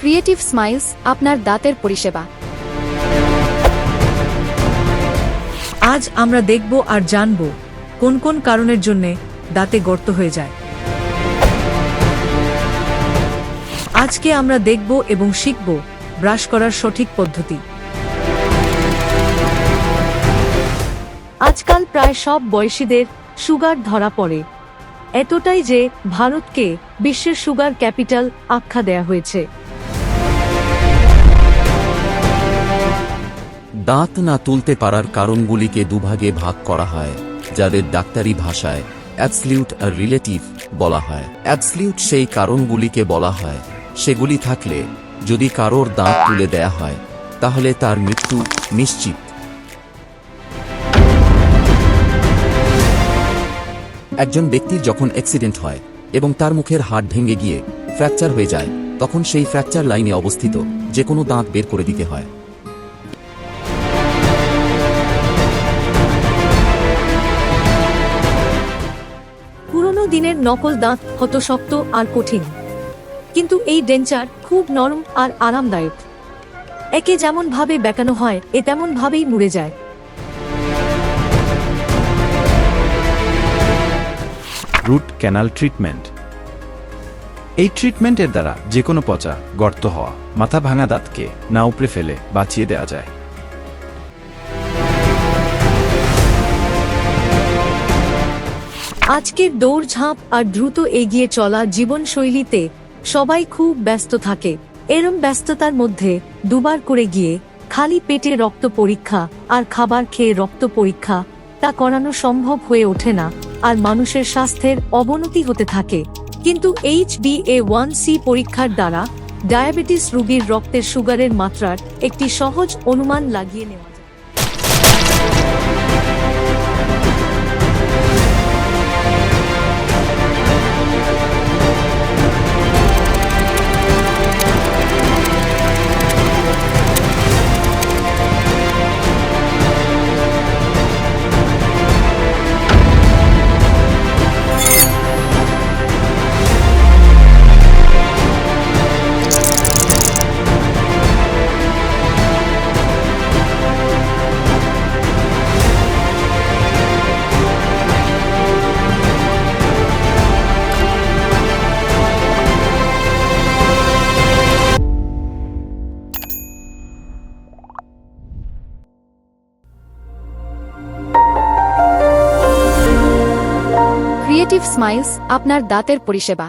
Creative smiles আপনার দাঁতের পরিষেবা। আজ আমরা দেখব আর জানব কোন কোন কারণের জন্যে দাঁতে গর্ত হয়ে যায়। আজকে আমরা দেখব এবং শিখব ব্রাশ করার সঠিক পদ্ধতি। আজকাল প্রায় সব বয়সীদের সুগার ধরা পড়ে। এতটাই যে ভারতকে বিশ্বের সুগার ক্যাপিটাল আখ্যা দেয়া হয়েছে। দাঁত না তুলতে পারার কারণগুলিকে দুভাগে ভাগ করা হয়, যাদের ডাক্তারি ভাষায় অ্যাবসলিউট আর রিলেটিভ বলা হয়। অ্যাবসলিউট সেই কারণগুলিকে বলা হয়, সেগুলি থাকলে যদি কারোর দাঁত তুলে দেয়া হয়, তাহলে তার মৃত্যু নিশ্চিত। একজন ব্যক্তির যখন অ্যাক্সিডেন্ট হয় এবং তার মুখের হাড় ভেঙে গিয়ে ফ্র্যাকচার হয়ে যায়, তখন সেই ফ্র্যাকচার লাইনে অবস্থিত যে কোনো দাঁত বের করে দিতে হয়। দিনের নকল দাঁত হতো শক্ত আর কঠিন। কিন্তু এই ডেঞ্চার খুব নরম আর আরামদায়ক। একে যেমন ভাবে বেঁকানো হয়, এ তেমন ভাবেই মুড়ে যায়। Root canal treatment. এই ট্রিটমেন্টের দ্বারা যে কোনো পচা, গর্ত হওয়া, মাথা ভাঙা দাঁতকে না উপড়ে ফেলে, বাঁচিয়ে দেওয়া যায়। আজকের দৌড়ঝাঁপ আর দ্রুত এগিয়ে চলা জীবনশৈলীতে সবাই খুব ব্যস্ত থাকে। এরম ব্যস্ততার মধ্যে দুবার করে গিয়ে খালি পেটে রক্ত পরীক্ষা আর খাবার খেয়ে রক্ত পরীক্ষা তা করানো সম্ভব হয়ে ওঠে না আর মানুষের স্বাস্থ্যের অবনতি হতে থাকে। কিন্তু H B A one C পরীক্ষার দ্বারা ডায়াবেটিস রোগীর রক্তের সুগারের মাত্রার একটি সহজ অনুমান লাগিয়ে নেওয়া ক্রিয়েটিভ স্মাইলস আপনার দাঁতের পরিষেবা।